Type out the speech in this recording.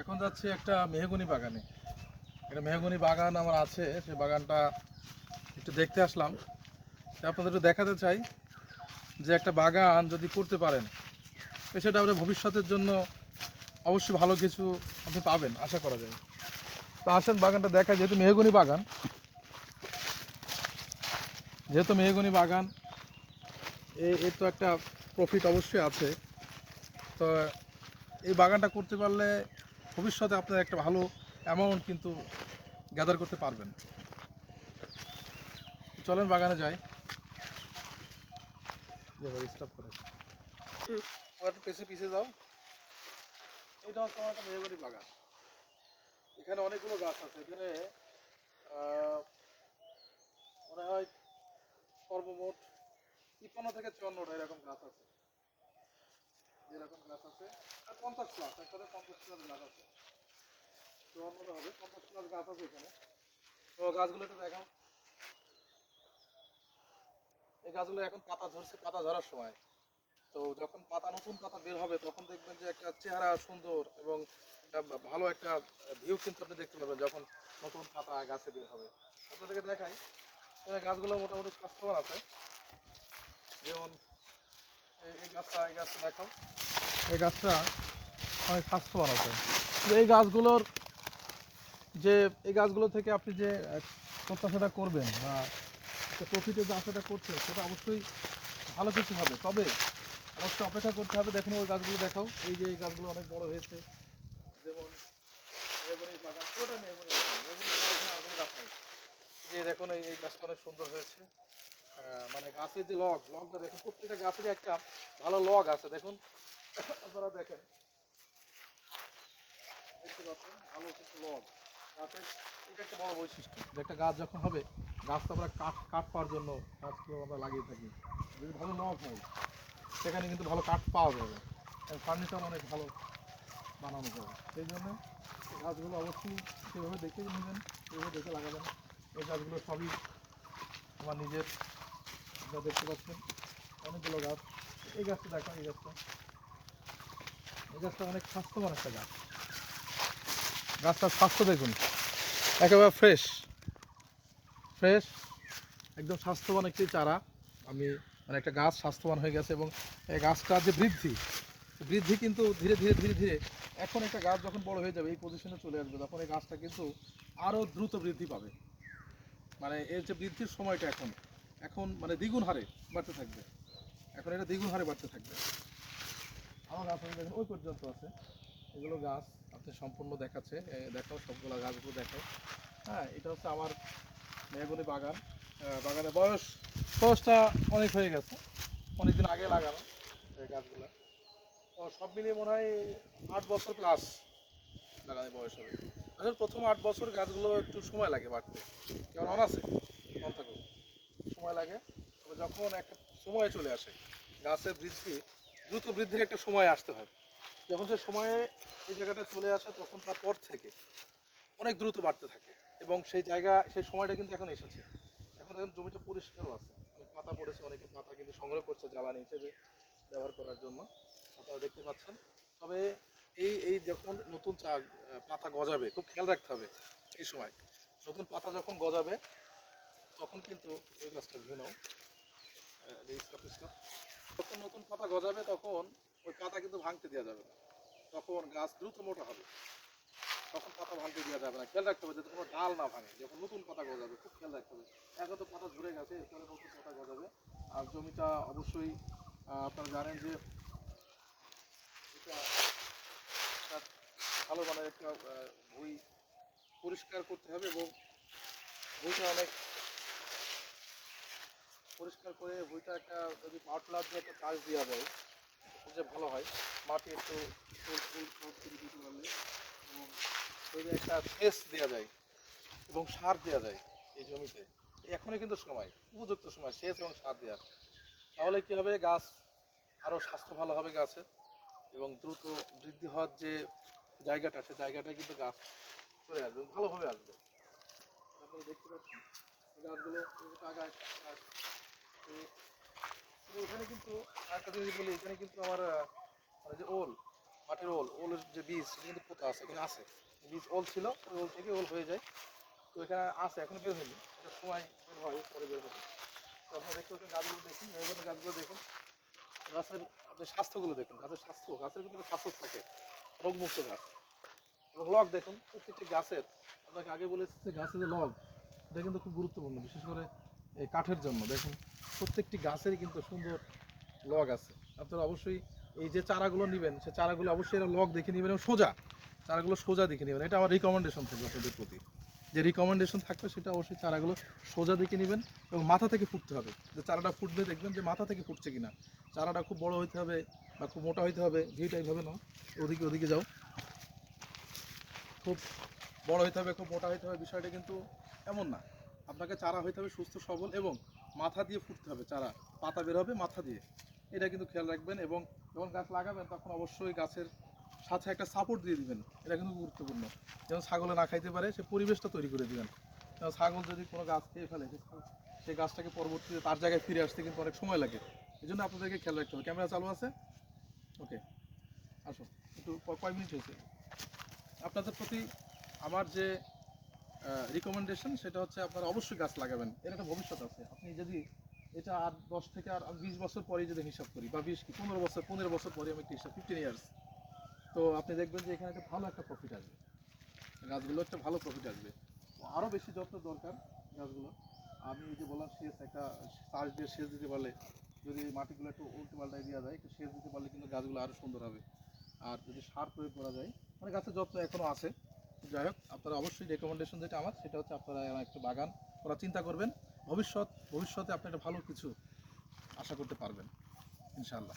এখন যাচ্ছি একটা মেহগনি বাগানে। একটা মেহগনি বাগান আমার আছে, সেই বাগানটা একটু দেখতে আসলাম। আপনাদের একটু দেখাতে চাই যে একটা বাগান যদি করতে পারেন সেটা আপনার ভবিষ্যতের জন্য অবশ্যই ভালো কিছু আপনি পাবেন, আশা করা যায়। তো আসেন বাগানটা দেখা যেহেতু মেহগুনি বাগান, যেহেতু মেহগনি বাগান, এ তো একটা প্রফিট অবশ্যই আছে। তো এই বাগানটা করতে পারলে ভবিষ্যতে আপনার একটা ভালো অ্যামাউন্ট কিন্তু গ্যাদার করতে পারবেন। চলেন বাগানে যাই। স্টপ করে। পেছে পিছিয়ে যাও। এটা হচ্ছে আমার একটা বাগান। এখানে অনেকগুলো গাছ আছে। এখানে মনে হয় সর্বমোট তিপ্পান্ন থেকে চুয়ান্নটা এরকম গাছ আছে। গাছ আছে, আর পঞ্চাশ একসাথে পঞ্চাশ গাছ আছে। চুয়ান্নটা হবে, পঞ্চাশ গাছ আছে এখানে। তো গাছগুলো একটু এই গাছগুলো এখন পাতা পাতা ধরার সময়। তো যখন পাতা নতুন পাতা বের হবে, তখন দেখবেন যে একটা চেহারা সুন্দর এবং ভালো একটা ভিউ কিন্তু আপনি দেখতে পাবেন যখন নতুন পাতা গাছে বের হবে। আপনাদেরকে দেখাই গাছগুলো মোটামুটি স্বাস্থ্যবান আছে। যেমন এই গাছটা এই গাছটা দেখাও। এই গাছটা অনেক স্বাস্থ্যবান আছে। এই গাছগুলোর যে এই গাছগুলো থেকে আপনি যে প্রত্যাশাটা করবেন বা প্রফিটের যে আশাটা করছেন সেটা অবশ্যই ভালো কিছু হবে। তবে অবশ্যই অপেক্ষা করতে হবে। দেখুন, ওই গাছগুলো দেখাও। এই যে এই গাছগুলো অনেক বড় হয়েছে। যেমন যে দেখুন এই গাছটা অনেক সুন্দর হয়েছে। মানে গাছের যে লগ লগটা দেখুন, প্রত্যেকটা গাছের একটা ভালো লগ আছে। দেখুন, আপনারা দেখেন। ভালো কিছু গাছের একটা বড় বৈশিষ্ট্য। যে একটা গাছ যখন হবে আমরা কাঠ পাওয়ার জন্য আমরা লাগিয়ে থাকি? যদি ভালো হয়, সেখানে কিন্তু ভালো কাঠ পাওয়া যাবে। ফার্নিচার অনেক ভালো বানানো যাবে। সেই জন্য গাছগুলো অবশ্যই সেভাবে দেখে নেবেন, সেভাবে দেখে লাগাবেন। এই গাছগুলো সবই আমার নিজের আপনারা দেখতে পাচ্ছেন, অনেকগুলো গাছ। এই গাছটা দেখো, এই গাছটা। এই গাছটা অনেক স্বাস্থ্যবান একটা গাছ। গাছটার স্বাস্থ্য দেখুন, একেবারে ফ্রেশ ফ্রেশ একদম স্বাস্থ্যবান একটি চারা। আমি মানে একটা গাছ স্বাস্থ্যবান হয়ে গেছে এবং এই গাছটার যে বৃদ্ধি বৃদ্ধি কিন্তু ধীরে ধীরে ধীরে ধীরে এখন একটা গাছ যখন বড় হয়ে যাবে, এই পজিশনে চলে আসবে, তখন এই গাছটা কিন্তু আরও দ্রুত বৃদ্ধি পাবে। মানে এর যে বৃদ্ধির সময়টা এখন এখন মানে দ্বিগুণ হারে বাড়তে থাকবে। এখন এটা দ্বিগুণ হারে বাড়তে থাকবে। আমার গাছ দেখুন ওই পর্যন্ত আছে। এগুলো গাছ আপনি সম্পূর্ণ দেখাচ্ছে। দেখাও সবগুলো গাছগুলো দেখাও। হ্যাঁ এটা হচ্ছে আমার মেহগুনি বাগান। আহ, বাগানের বয়স বয়সটা অনেক হয়ে গেছে। অনেকদিন আগে লাগানো এই গাছগুলো। সব মিলিয়ে মনে হয় আট বছর প্লাস লাগানোর বয়স হবে। আসলে প্রথম আট বছর গাছগুলো একটু সময় লাগে বাড়তে। কেমন আছে? অন থাকুক সময় লাগে, তবে যখন একটা সময় চলে আসে, গাছের বৃদ্ধি দ্রুত বৃদ্ধির একটা সময় আসতে হয়। যখন সে সময়ে এই জায়গাটা চলে আসে, তখন তারপর থেকে অনেক দ্রুত বাড়তে থাকে এবং সেই জায়গা, সেই সময়টা কিন্তু এখন এসেছে। এখন এখন জমিটা পরিষ্কারও আছে। অনেক পাতা পড়েছে, অনেকে পাতা কিন্তু সংগ্রহ করছে জ্বালানি হিসেবে ব্যবহার করার জন্য। আপনারা দেখতে পাচ্ছেন। তবে এই এই যখন নতুন চা, পাতা গজাবে, খুব খেয়াল রাখতে হবে এই সময়। নতুন পাতা যখন গজাবে তখন কিন্তু এই গাছটা স্কাপ। যখন নতুন পাতা গজাবে তখন ওই পাতা কিন্তু ভাঙতে দেওয়া যাবে তখন গাছ দ্রুত মোটা হবে। তখন পাতা ভাঙতে দেওয়া যাবে না। খেয়াল রাখতে হবে যাতে কোনো ডাল না ভাঙে। যখন নতুন পাতা গজাবে, খুব খেয়াল রাখতে হবে। এখন তো পাতা ঝরে গেছে, এরপরে নতুন পাতা গজাবে। আর জমিটা অবশ্যই আপনারা জানেন যে ভালো মানের একটা ভুঁই পরিষ্কার করতে হবে এবং ভুঁইটা অনেক পরিষ্কার করে ভুঁইটা একটা যদি পাওয়ার দিয়ে একটা কাজ দেওয়া যায় সবচেয়ে ভালো হয়। মাটি একটু দিতে পারলে এবং যদি একটা সেচ দেওয়া যায় এবং সার দেওয়া যায় এই জমিতে। এখনই কিন্তু সময়, উপযুক্ত সময়, সেচ এবং সার দেওয়ার। তাহলে কি হবে, গাছ আরও স্বাস্থ্য ভালো হবে গাছের এবং দ্রুত বৃদ্ধি হওয়ার যে জায়গাটা, সে জায়গাটা কিন্তু গাছ চলে আসবে ভালোভাবে আসবে। আপনারা দেখতে পাচ্ছেন গাছগুলো আগায়। এখানে কিন্তু আরেকটা জিনিস বলি, এখানে কিন্তু আমার মানে যে ওল, মাটির ওল, ওলের যে বীজ সেটা কিন্তু পোতা আছে, এখানে আছে। বীজ ওল ছিল, ওই ওল থেকে ওল হয়ে যায়। তো এখানে আছে, এখন বের হয়নি। এটা সময় বের হয়, পরে বের হবে। তো আপনারা দেখতে পাচ্ছেন, গাছগুলো দেখুন মেহগনের গাছগুলো দেখুন। গাছের, আপনি স্বাস্থ্যগুলো দেখুন, গাছের স্বাস্থ্য, গাছের কিন্তু একটা স্বাস্থ্য থাকে, রোগমুক্ত গাছ। এবং লগ দেখুন, প্রত্যেকটি গাছের, আপনাকে আগে বলেছি যে গাছের যে লগ, এটা কিন্তু খুব গুরুত্বপূর্ণ, বিশেষ করে এই কাঠের জন্য। দেখুন প্রত্যেকটি গাছেরই কিন্তু সুন্দর লগ আছে। আপনারা অবশ্যই এই যে চারাগুলো নেবেন, সে চারাগুলো অবশ্যই এরা লগ দেখে নেবেন এবং সোজা, চারাগুলো সোজা দেখে নেবেন। এটা আমার রিকমেন্ডেশন থাকবে আপনাদের প্রতি। যে রিকমেন্ডেশন থাকবে সেটা অবশ্যই চারাগুলো সোজা দেখে নেবেন এবং মাথা থেকে ফুটতে হবে। যে চারাটা ফুটবে দেখবেন যে মাথা থেকে ফুটছে কিনা। চারাটা খুব বড় হইতে হবে বা খুব মোটা হইতে হবে ভিউটা এইভাবে নাও ওদিকে ওদিকে যাও। খুব বড় হইতে হবে, খুব মোটা হইতে হবে, বিষয়টা কিন্তু এমন না। আপনাকে চারা হইতে হবে সুস্থ, সবল এবং মাথা দিয়ে ফুটতে হবে, চারা। পাতা বের হবে মাথা দিয়ে। এটা কিন্তু খেয়াল রাখবেন এবং যখন গাছ লাগাবেন তখন অবশ্যই গাছের সাথে একটা সাপোর্ট দিয়ে দিবেন। এটা কিন্তু গুরুত্বপূর্ণ। যেমন ছাগলে না খাইতে পারে, সে পরিবেশটা তৈরি করে দিবেন। যেমন ছাগল যদি কোনো গাছ খেয়ে ফেলে সেই গাছটাকে পরবর্তীতে তার জায়গায় ফিরে আসতে কিন্তু অনেক সময় লাগে। এই জন্য আপনাদেরকে খেয়াল রাখতে হবে। ক্যামেরা চালু আছে? ওকে। আসো একটু ক- কয় মিনিট হয়েছে। আপনাদের প্রতি আমার যে রিকমেন্ডেশন সেটা হচ্ছে আপনারা অবশ্যই গাছ লাগাবেন। এর একটা ভবিষ্যৎ আছে। আপনি যদি এটা আর দশ থেকে আর বিশ বছর পরে যদি হিসাব করি, বা বিশ পনেরো বছর পনেরো বছর পরে আমি একটা হিসাব ফিফটিন ইয়ার্স তো আপনি দেখবেন যে এখানে একটা ভালো একটা প্রফিট আসবে। গাছগুলো একটা ভালো প্রফিট আসবে। আরও বেশি যত্ন দরকার গাছগুলো আমি যে বললাম, সেচ একটা চাষ দিয়ে সেচ দিতে পারলে যদি মাটিগুলো একটু উল্টো পাল্টাই দেওয়া যায়, একটু সেচ দিতে পারলে কিন্তু গাছগুলো আরও সুন্দর হবে। আর যদি সার প্রয়োগ করা যায় মানে গাছের যত্ন এখনও আছে। যাই হোক, আপনারা অবশ্যই রেকমেন্ডেশন যেটা আমার, সেটা হচ্ছে আপনারা একটু বাগান করার চিন্তা করবেন। ভবিষ্যৎ, ভবিষ্যতে আপনি একটা ভালো কিছু আশা করতে পারবেন, ইনশাআল্লাহ।